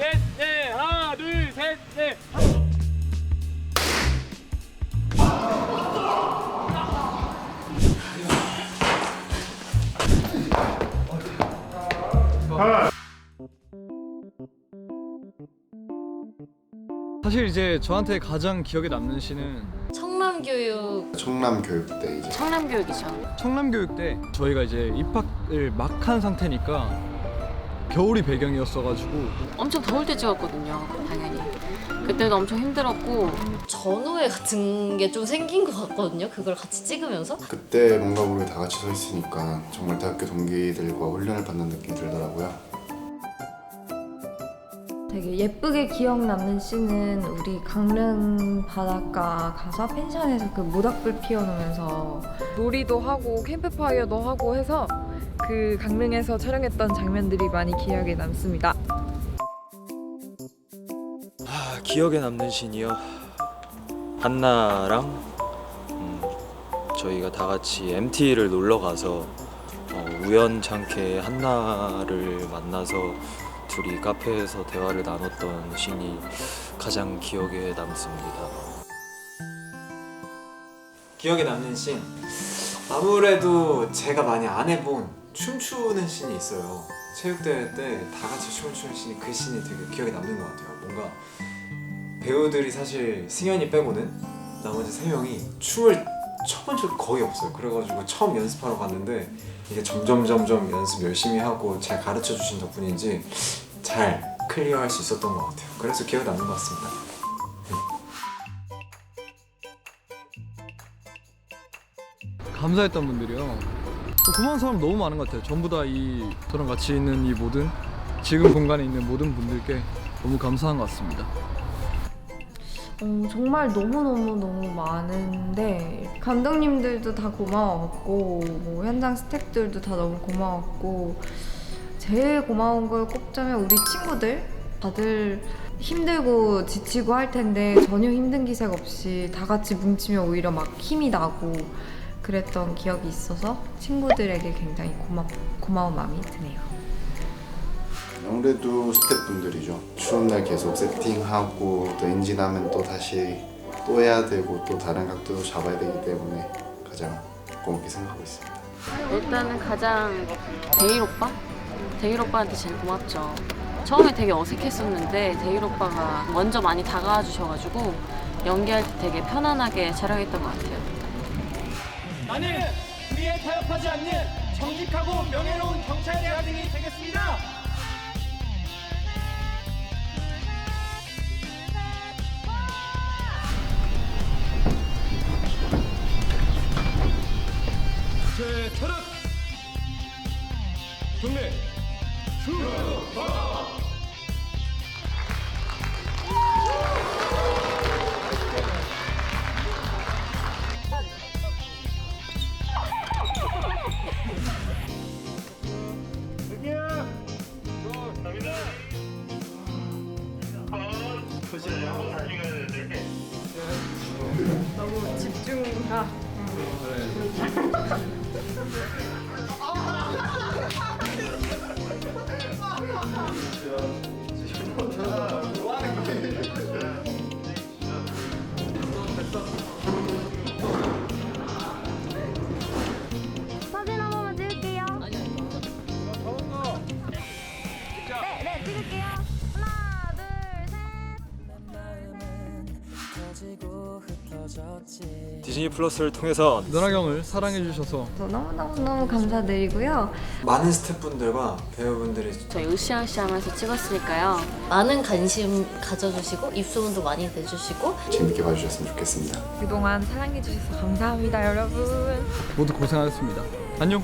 셋, 넷. 하나, 둘, 셋, 넷. 사실 이제 저한테 가장 기억에 남는 시는 청남 교육 청남 교육대 이제 청남 교육이죠. 청남 교육 때 저희가 이제 입학을 막 한 상태니까 겨울이 배경이었어가지고 엄청 더울 때 찍었거든요. 당연히. 그때도 엄청 힘들었고 전우회 같은 게 좀 생긴 것 같거든요. 그걸 같이 찍으면서 그때 뭔가 우리 다 같이 서 있으니까 정말 대학교 동기들과 훈련을 받는 느낌이 들더라고요. 되게 예쁘게 기억 남는 씬은 우리 강릉 바닷가 가서 펜션에서 그 모닥불 피워놓으면서 놀이도 하고 캠프파이어도 하고 해서 그 강릉에서 촬영했던 장면들이 많이 기억에 남습니다. 아, 기억에 남는 신이요. 한나랑 음, 저희가 다 같이 MT를 놀러 가서 어, 우연찮게 한나를 만나서 둘이 카페에서 대화를 나눴던 신이 가장 기억에 남습니다. 기억에 남는 씬 아무래도 제가 많이 안 해본 춤추는 씬이 있어요. 체육대회 때 다 같이 춤을 추는 씬이 그 씬이 되게 기억에 남는 것 같아요. 뭔가 배우들이 사실 승현이 빼고는 나머지 세 명이 춤을 춰본 적이 거의 없어요. 그래가지고 처음 연습하러 갔는데 이게 점점 점점 연습 열심히 하고 잘 가르쳐 주신 덕분인지 잘 클리어할 수 있었던 것 같아요. 그래서 기억에 남는 것 같습니다. 감사했던 분들이요. 고마운 사람 너무 많은 것 같아요. 전부 다 이 저랑 같이 있는 이 모든 지금 공간에 있는 모든 분들께 너무 감사한 것 같습니다. 어, 정말 너무너무너무 많은데 감독님들도 다 고마웠고 뭐 현장 스태프들도 다 너무 고마웠고 제일 고마운 걸 꼽자면 우리 친구들 다들 힘들고 지치고 할 텐데 전혀 힘든 기색 없이 다 같이 뭉치면 오히려 막 힘이 나고 그랬던 기억이 있어서 친구들에게 굉장히 고마, 고마운 마음이 드네요. 아무래도 스태프분들이죠. 추운 날 계속 세팅하고 또 엔진하면 또 다시 또 해야 되고 또 다른 각도도 잡아야 되기 때문에 가장 고맙게 생각하고 있습니다. 일단은 가장 대일 오빠? 대일 오빠한테 제일 고맙죠. 처음에 되게 어색했었는데 대일 오빠가 먼저 많이 다가와 주셔가지고 연기할 때 되게 편안하게 촬영했던 것 같아요. 나는 위에 타협하지 않는 정직하고 명예로운 경찰 대학생이 되겠습니다. 제 차렷 너무 집중가. 사진 한 번만 찍을게요. 네, 네, 찍을게요. 디즈니 플러스를 통해서 너나경을 사랑해 주셔서 너무너무너무 감사드리고요. 많은 스태프분들과 배우분들이 저희 으쌰으쌰 하면서 찍었으니까요. 많은 관심 가져주시고 입소문도 많이 내주시고 재밌게 봐주셨으면 좋겠습니다. 그동안 사랑해주셔서 감사합니다, 여러분. 모두 고생하셨습니다. 안녕.